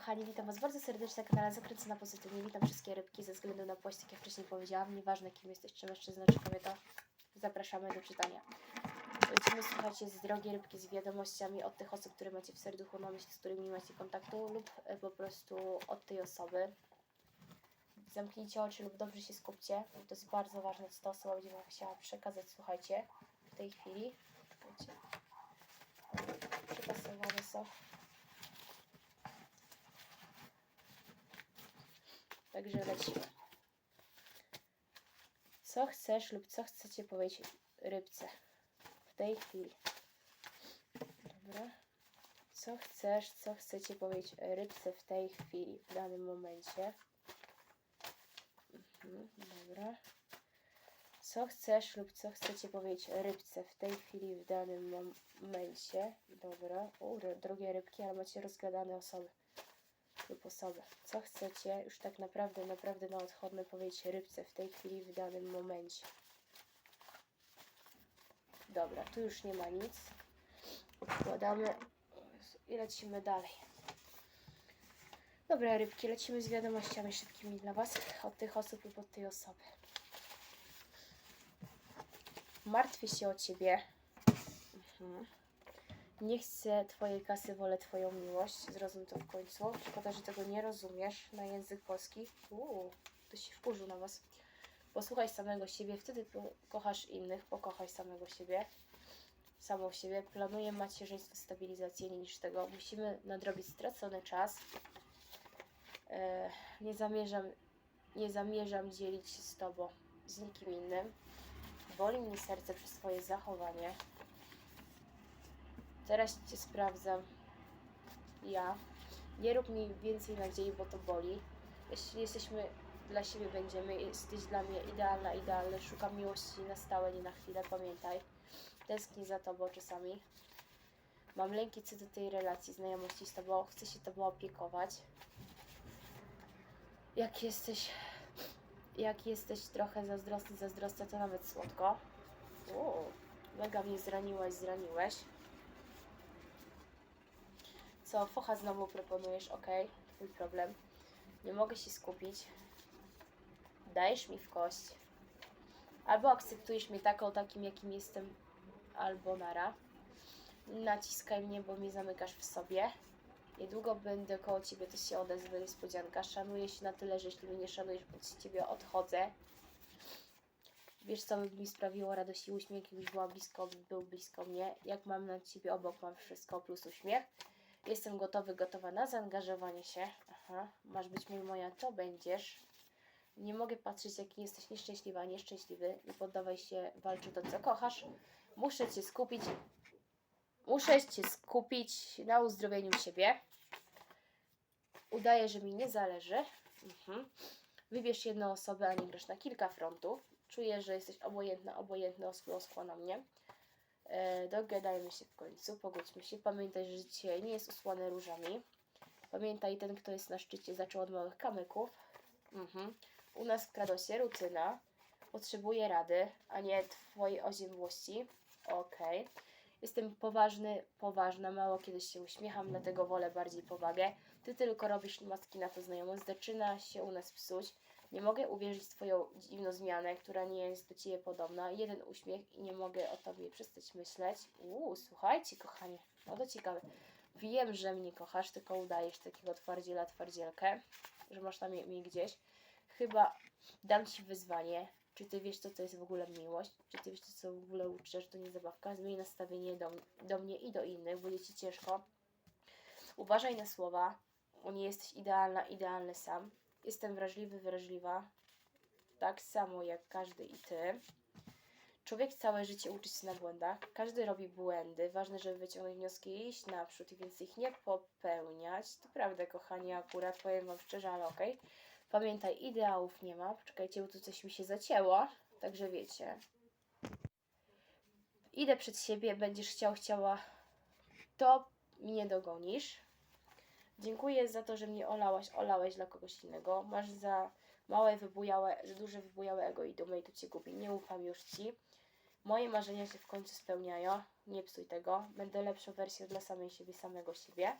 kochani, witam Was bardzo serdecznie na kanale Zakręcona Pozytywnie. Witam wszystkie rybki ze względu na tak jak wcześniej powiedziałam. Nieważne kim jesteś, czy mężczyzna, czy kobieta. Zapraszamy do czytania. Lecimy, słuchajcie, z drogie rybki z wiadomościami od tych osób, które macie w serduchu na myśli, z którymi macie kontaktu lub e, po prostu od tej osoby. Zamknijcie oczy lub dobrze się skupcie. To jest bardzo ważne, co ta osoba będzie Wam chciała przekazać, słuchajcie, w tej chwili. Czekajcie. Przypasowane są. Także lecimy. Co chcesz lub co chcecie powiedzieć rybce w tej chwili? Dobra. Co chcesz, co chcecie powiedzieć rybce w tej chwili, w danym momencie? Mhm, dobra. Co chcesz lub co chcecie powiedzieć rybce w tej chwili, w danym mom- momencie? Dobra. U, drogie rybki, ale macie rozgadane osoby lub osobę. Co chcecie już tak naprawdę, naprawdę na odchodne powiedzieć rybce w tej chwili, w danym momencie. Dobra, tu już nie ma nic. Odkładamy i lecimy dalej. Dobra, rybki, lecimy z wiadomościami szybkimi dla Was od tych osób lub od tej osoby. Martwię się o Ciebie. Mhm. Nie chcę Twojej kasy, wolę Twoją miłość. Zrozum to w końcu. Szkoda, że tego nie rozumiesz na język polski. Uuu, to się wkurzył na Was. Posłuchaj samego siebie, wtedy kochasz innych, pokochaj samego siebie, samą siebie. Planuję macierzyństwo, stabilizację, niż tego. Musimy nadrobić stracony czas. E, nie zamierzam, nie zamierzam dzielić się z Tobą, z nikim innym. Boli mnie serce przez Twoje zachowanie. Teraz Cię sprawdzam. Ja. Nie rób mi więcej nadziei, bo to boli. Jeśli jesteśmy dla siebie, będziemy. Jesteś dla mnie idealna, idealny. Szukam miłości na stałe, nie na chwilę. Pamiętaj. Tęsknię za Tobą czasami. Mam lęki co do tej relacji, znajomości z Tobą. Chcę się Tobą opiekować. Jak jesteś... Jak jesteś trochę zazdrosny, zazdrosna, to nawet słodko. Uuu, mega mnie zraniłaś, zraniłeś. Co, focha znowu proponujesz? Okej, twój problem. Nie mogę się skupić. Dajesz mi w kość. Albo akceptujesz mnie taką, takim, jakim jestem, albo nara. Naciskaj mnie, bo mnie zamykasz w sobie. Niedługo będę koło ciebie, to się odezwę, niespodzianka. Szanuję się na tyle, że jeśli mnie nie szanujesz, od ciebie odchodzę. Wiesz, co by mi sprawiło radość i uśmiech, gdybyś była blisko, był blisko mnie. Jak mam na ciebie obok, mam wszystko, plus uśmiech. Jestem gotowy, gotowa na zaangażowanie się. Aha, masz być mój moja, to będziesz. Nie mogę patrzeć, jaki jesteś nieszczęśliwa, nieszczęśliwy. Nie poddawaj się, walcz o to, co kochasz. Muszę cię skupić. Muszę cię skupić na uzdrowieniu siebie. Udaję, że mi nie zależy. Mhm. Wybierz jedną osobę, a nie grasz na kilka frontów. Czuję, że jesteś obojętna, obojętny, oskło na mnie. E, dogadajmy się w końcu, pogódźmy się. Pamiętaj, że życie nie jest usłane różami. Pamiętaj, ten, kto jest na szczycie, zaczął od małych kamyków. Mhm. U nas wkradła się rutyna. Potrzebuję rady, a nie twojej oziębłości. Okej. Jestem poważny, poważna, mało kiedy się uśmiecham, dlatego wolę bardziej powagę. Ty tylko robisz maski na to znajomość. Zaczyna się u nas psuć. Nie mogę uwierzyć w Twoją dziwną zmianę, która nie jest do Ciebie podobna. Jeden uśmiech i nie mogę o Tobie przestać myśleć. Uuu, słuchajcie, kochanie, no to ciekawe. Wiem, że mnie kochasz, tylko udajesz takiego twardziela, twardzielkę, że masz tam mnie gdzieś. Chyba dam Ci wyzwanie. Czy Ty wiesz, co to jest w ogóle miłość? Czy Ty wiesz, co w ogóle uczysz, że to nie zabawka? Zmień nastawienie do, do mnie i do innych, będzie Ci ciężko. Uważaj na słowa. Nie jesteś idealna, idealny sam. Jestem wrażliwy, wrażliwa. Tak samo jak każdy i ty. Człowiek całe życie uczy się na błędach. Każdy robi błędy. Ważne, żeby wyciągnąć wnioski i iść naprzód, więc ich nie popełniać. To prawda, kochani, akurat powiem wam szczerze, ale okej. Pamiętaj, ideałów nie ma. Poczekajcie, bo tu coś mi się zacięło. Także wiecie. Idę przed siebie, będziesz chciał, chciała, to mnie dogonisz. Dziękuję za to, że mnie olałaś, olałeś dla kogoś innego. Masz za małe, wybujałe, za duże wybujałe ego i dumę i to cię gubi. Nie ufam już ci. Moje marzenia się w końcu spełniają. Nie psuj tego. Będę lepszą wersją dla samej siebie, samego siebie.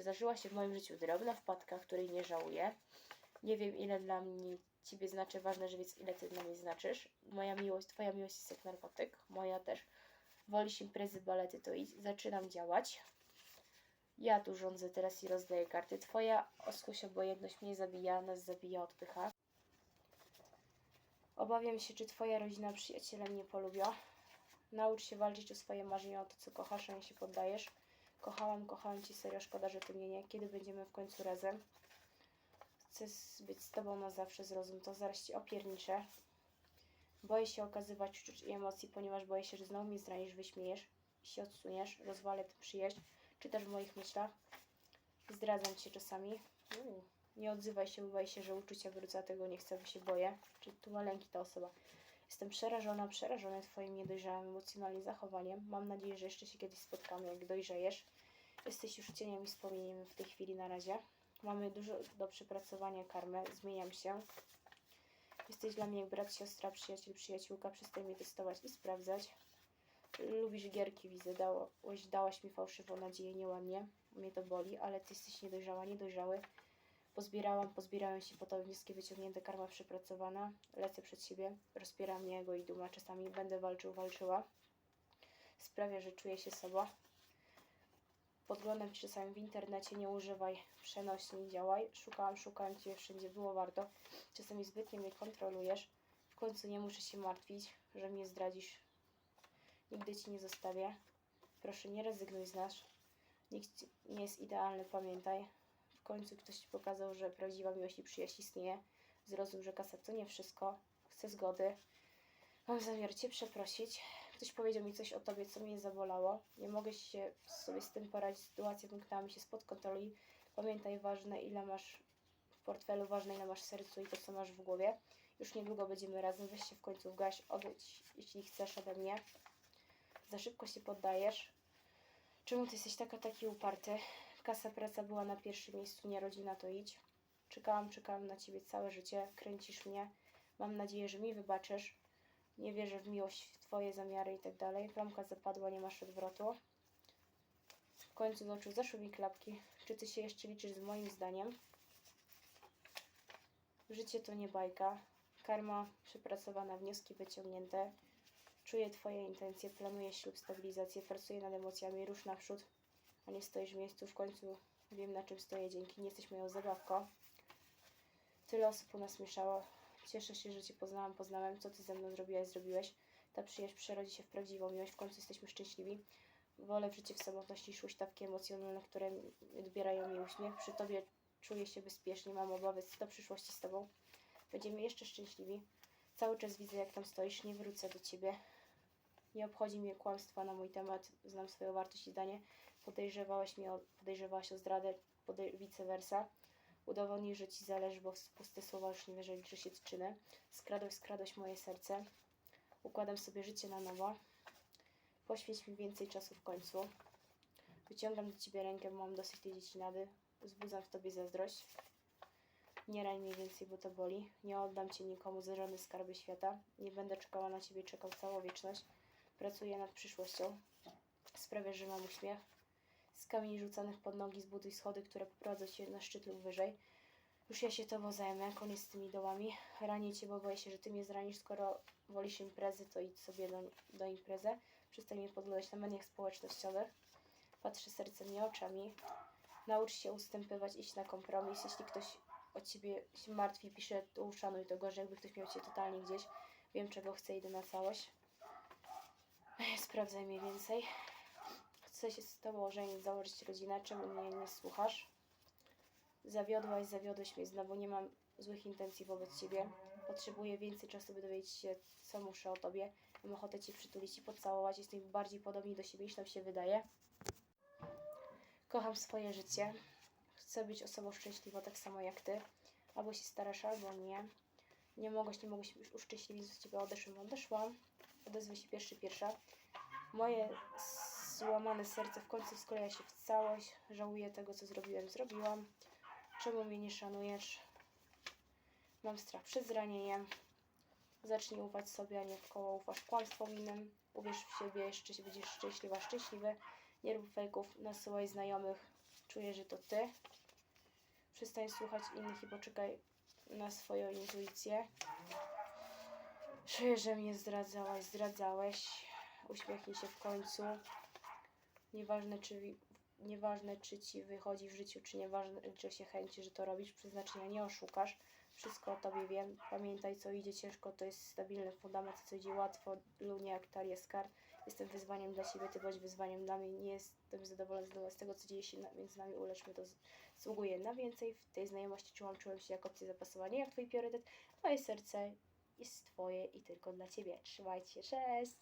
Zdarzyła się w moim życiu drobna wpadka, której nie żałuję. Nie wiem, ile dla mnie ciebie znaczy, ważne, że wiedz, ile ty dla mnie znaczysz. Moja miłość, twoja miłość jest jak narkotyk, moja też. Wolisz imprezy, balety, to idź. Zaczynam działać. Ja tu rządzę teraz i rozdaję karty. Twoja oskłość, obojętność mnie zabija, nas zabija, odpycha. Obawiam się, czy twoja rodzina, przyjaciele mnie polubią. Naucz się walczyć o swoje marzenia, o to, co kochasz, a nie się poddajesz. Kochałam, kochałam cię serio, szkoda, że ty mnie nie. Kiedy będziemy w końcu razem? Chcę być z tobą na zawsze, zrozum to, zaraz ci opierniczę. Boję się okazywać uczuć i emocji, ponieważ boję się, że znowu mnie zranisz, wyśmiejesz i się odsuniesz, rozwalę tę przyjaźń. Czytasz w moich myślach. Zdradzam cię czasami. Uuu. Nie odzywaj się, boję się, że uczucia wrócą, tego nie chcę, bo się boję. Czyli tu ma lęki ta osoba. Jestem przerażona, przerażona Twoim niedojrzałym emocjonalnie zachowaniem. Mam nadzieję, że jeszcze się kiedyś spotkamy, jak dojrzejesz. Jesteś już cieniem i wspomnieniem w tej chwili na razie. Mamy dużo do przepracowania karmę. Zmieniam się. Jesteś dla mnie jak brat, siostra, przyjaciel, przyjaciółka. Przestań mnie testować i sprawdzać. Lubisz gierki, widzę. Dałaś, mi fałszywą nadzieję, nieładnie. Mnie to boli, ale ty jesteś niedojrzała, niedojrzały. Pozbierałam, pozbierałem się po tobie wnioski wyciągnięte, karma przepracowana. Lecę przed siebie, rozpiera mnie jego i duma. Czasami będę walczył, walczyła. Sprawia, że czuję się sobą. Podglądam ci czasami w internecie, nie używaj przenośni, działaj. Szukałam, szukałam ciebie wszędzie, było warto. Czasami zbytnio mnie kontrolujesz. W końcu nie muszę się martwić, że mnie zdradzisz. Nigdy ci nie zostawię. Proszę, nie rezygnuj z nas. Nikt nie jest idealny, pamiętaj. W końcu ktoś ci pokazał, że prawdziwa miłość i przyjaźń istnieje. Zrozum, że kasa to nie wszystko. Chcę zgody. Mam zamiar Cię przeprosić. Ktoś powiedział mi coś o Tobie, co mnie zabolało. Nie mogę się sobie z tym poradzić. Sytuacja wymknęła mi się spod kontroli. Pamiętaj, ważne ile masz w portfelu, ważne ile masz w sercu i to, co masz w głowie. Już niedługo będziemy razem. Weź się w końcu w gaś. Odejdź, jeśli chcesz ode mnie. Za szybko się poddajesz. Czemu Ty jesteś taka, taki uparty? Kasa, praca była na pierwszym miejscu, nie rodzina, to idź. Czekałam, czekałam na Ciebie całe życie. Kręcisz mnie. Mam nadzieję, że mi wybaczysz. Nie wierzę w miłość, w Twoje zamiary i tak dalej. Klamka zapadła, nie masz odwrotu. W końcu z oczu zeszły mi klapki. Czy Ty się jeszcze liczysz z moim zdaniem? Życie to nie bajka. Karma przepracowana, wnioski wyciągnięte. Czuję Twoje intencje, planuję ślub, stabilizację, pracuję nad emocjami, rusz naprzód, a nie stoisz w miejscu. W końcu wiem, na czym stoję dzięki. Nie jesteś moją zabawką. Tyle osób u nas mieszało. Cieszę się, że Cię poznałam, poznałem. Co Ty ze mną zrobiłaś, zrobiłeś. Ta przyjaźń przerodzi się w prawdziwą miłość. W końcu jesteśmy szczęśliwi. Wolę w życie w samotności niż huśtawki emocjonalne, które odbierają mi uśmiech. Przy Tobie czuję się bezpiecznie, mam obawy do przyszłości z Tobą. Będziemy jeszcze szczęśliwi. Cały czas widzę, jak tam stoisz. Nie wrócę do Ciebie. Nie obchodzi mnie kłamstwa na mój temat. Znam swoją wartość i zdanie. Podejrzewałeś mnie o, podejrzewałaś o zdradę, podej- vice versa. Udowodnij, że Ci zależy, bo w puste słowa już nie wierzę, liczy się czyny. Skradłeś, skradłeś moje serce. Układam sobie życie na nowo. Poświęć mi więcej czasu w końcu. Wyciągam do Ciebie rękę, bo mam dosyć tej dziecinady. Wzbudzam w Tobie zazdrość. Nie raj mnie więcej, bo to boli. Nie oddam Cię nikomu za żadne skarby świata. Nie będę czekała na Ciebie, czekał całą wieczność. Pracuję nad przyszłością. Sprawiasz, że mam uśmiech. Z kamieni rzucanych pod nogi zbuduj schody, które poprowadzą Cię na szczyt lub wyżej. Już ja się Tobą zajmę, koniec z tymi dołami. Ranię Cię, bo boję się, że Ty mnie zranisz. Skoro wolisz imprezy, to idź sobie do, do imprezy. Przestań mnie podglądać na mediach społecznościowych. Patrzę sercem, nie oczami. Naucz się ustępywać, iść na kompromis. Jeśli ktoś o Ciebie się martwi, pisze, to uszanuj to gorzej, jakby ktoś miał Cię totalnie gdzieś. Wiem, czego chcę, idę na całość. Sprawdzaj mnie więcej. Chcę się z Tobą ożenić, założyć rodzinę. Czemu mnie nie słuchasz? Zawiodłaś, zawiodłeś mnie znowu. Nie mam złych intencji wobec Ciebie. Potrzebuję więcej czasu, by dowiedzieć się, co muszę o Tobie. Mam ochotę Cię przytulić i pocałować. Jesteśmy bardziej podobni do siebie, niż nam się wydaje. Kocham swoje życie. Chcę być osobą szczęśliwą, tak samo jak Ty. Albo się starasz, albo nie. Nie mogłeś, nie mogłeś już uszczęśliwić z Ciebie. Odeszłam, odeszłam. Odezwę się pierwszy, pierwsza. Moje złamane serce w końcu skleja się w całość. Żałuję tego, co zrobiłem, zrobiłam. Czemu mnie nie szanujesz? Mam strach przed zranieniem. Zacznij ufać sobie, a nie w koło ufasz kłamstwom innym. Uwierz w siebie, jeszcze się będziesz szczęśliwa, szczęśliwy. Nie rób fejków, nasyłaj znajomych. Czuję, że to ty. Przestań słuchać innych i poczekaj na swoją intuicję. Czuję, że mnie zdradzałaś, zdradzałeś. Uśmiechnij się w końcu. Nieważne czy, nieważne, czy ci wychodzi w życiu, czy nieważne, czy się chęci, że to robisz, przeznaczenia nie oszukasz. Wszystko o tobie wiem. Pamiętaj, co idzie ciężko, to jest stabilny fundament, co idzie łatwo, talię z kart. Jestem wyzwaniem dla ciebie, ty bądź wyzwaniem dla mnie. Nie jestem zadowolona z tego, co dzieje się między nami. Ulecz mnie, to zasługuję na więcej. W tej znajomości czułam, czułem się jak opcja zapasowania, jak twój priorytet. Moje serce jest twoje i tylko dla ciebie. Trzymajcie się, cześć!